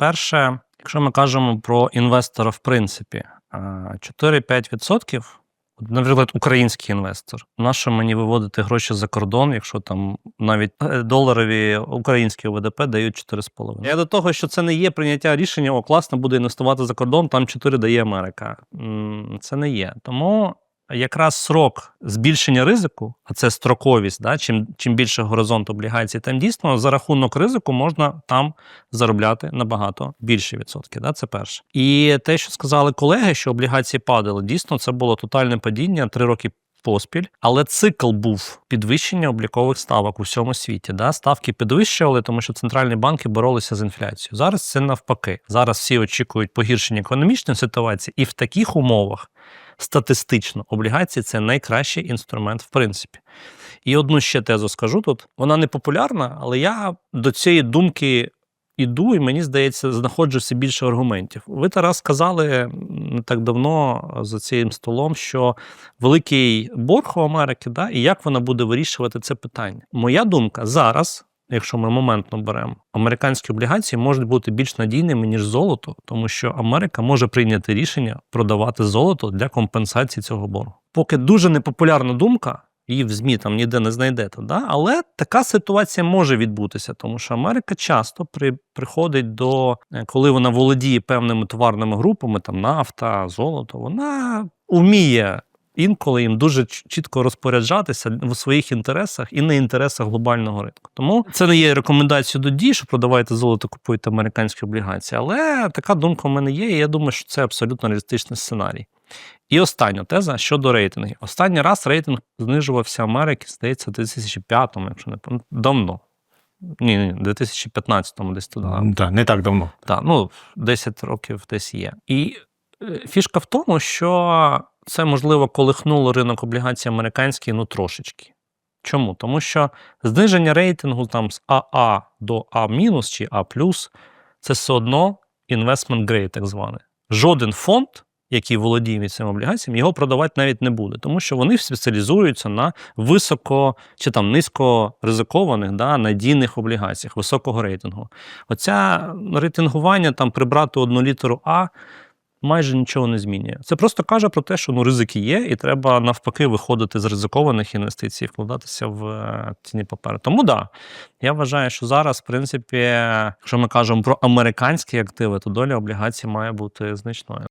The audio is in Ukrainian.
Перше, якщо ми кажемо про інвестора, в принципі, 4-5%, наприклад, український інвестор, нащо мені виводити гроші за кордон, якщо там навіть е, доларові українські ОВДП дають 4,5. Я до того, що це не є прийняття рішення, о, класно буде інвестувати за кордон, там 4 дає Америка. Це не є. Тому якраз срок збільшення ризику, а це строковість, да, чим, чим більше горизонт облігацій, там дійсно за рахунок ризику можна там заробляти набагато більше відсотки. Да, це перше. І те, що сказали колеги, що облігації падали, дійсно це було тотальне падіння три роки. Поспіль, але цикл був підвищення облікових ставок у всьому світі. Да? Ставки підвищували, тому що центральні банки боролися з інфляцією. Зараз це навпаки. Зараз всі очікують погіршення економічної ситуації, і в таких умовах статистично облігації це найкращий інструмент, в принципі. І одну ще тезу скажу тут. Вона не популярна, але я до цієї думки іду, і мені здається, знаходжу все більше аргументів. Ви Тарас сказали не так давно за цим столом, що великий борг у Америки, да, і як вона буде вирішувати це питання. Моя думка зараз. Якщо ми моментно беремо, американські облігації можуть бути більш надійними ніж золото, тому що Америка може прийняти рішення продавати золото для компенсації цього боргу. Поки дуже непопулярна думка, її в ЗМІ там ніде не знайдете, да? але така ситуація може відбутися, тому що Америка часто при, приходить до е, коли вона володіє певними товарними групами, там нафта, золото, вона вміє інколи їм дуже чітко розпоряджатися в своїх інтересах і на інтересах глобального ринку. Тому це не є рекомендацією до дій, що продавайте золото, купуйте американські облігації. Але така думка в мене є, і я думаю, що це абсолютно реалістичний сценарій. І остання теза щодо рейтингів. Останній раз рейтинг знижувався Америки, здається, в 2005-му, якщо не пам'ятаю. Давно. Ні, ні, 2015-му десь туди. Так, не так давно. Так, ну 10 років десь є. І е, фішка в тому, що це можливо колихнуло ринок облігацій американський ну трошечки. Чому? Тому що зниження рейтингу там з АА до А- чи А це все одно investment grade, так званий. Жоден фонд, який володіє цим облігаціями, його продавати навіть не буде, тому що вони спеціалізуються на високо чи там низько да, надійних облігаціях, високого рейтингу. Оця рейтингування там прибрати одну літеру А майже нічого не змінює. Це просто каже про те, що ну ризики є, і треба навпаки виходити з ризикованих інвестицій, вкладатися в е, ціні папери. Тому да, я вважаю, що зараз, в принципі, якщо ми кажемо про американські активи, то доля облігацій має бути значною.